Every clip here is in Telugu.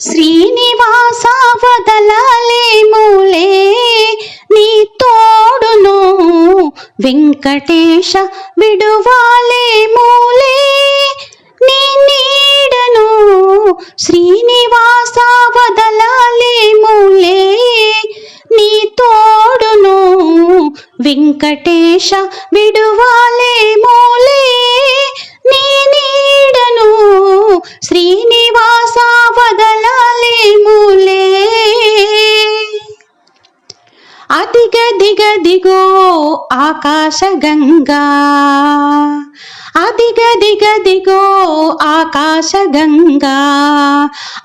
శ్రీనివాస వదలలేములే నీ తోడును వెంకటేశ విడువాలేములే? నీ నీడను శ్రీనివాస వదలలేములే నీ తోడును వెంకటేశ విడువాలేములే? అదిగ దిగ దిగో ఆకాశ గంగా అదిగ దిగ దిగో ఆకాశ గంగా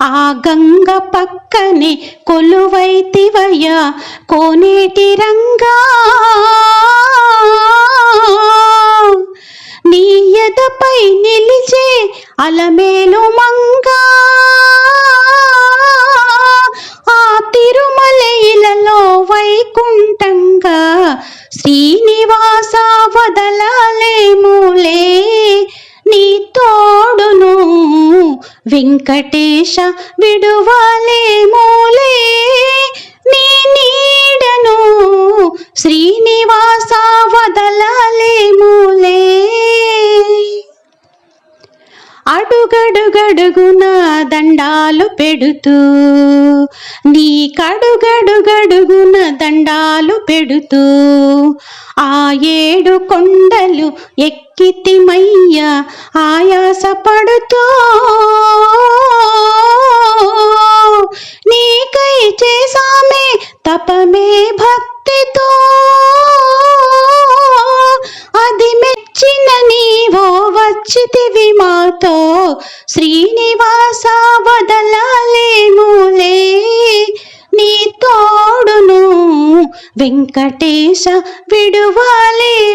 ఆ గంగ పక్కనే కొలువైతివయ్యా కోనేటి రంగా. నీ ఎదపై నిలిచే అలమేలు శ్రీనివాస వదలలేములే. నీ తోడును వెంకటేశ విడువలేములే. అడుగడుగడుగున దండాలు పెడుతూ. నీ కడుగడుగడుగున దండాలు పెడుతూ. ఆ ఏడు కొండలు ఎక్కితిమయ్య ఆయాస పడుతూ నీకై చేసామే తపమే భక్తితో. అది మెచ్చిన నీవో వచ్చితివి. మాతో శ్రీనివాస వదలలేములే. నీ తోడును వెంకటేశ విడువలేములే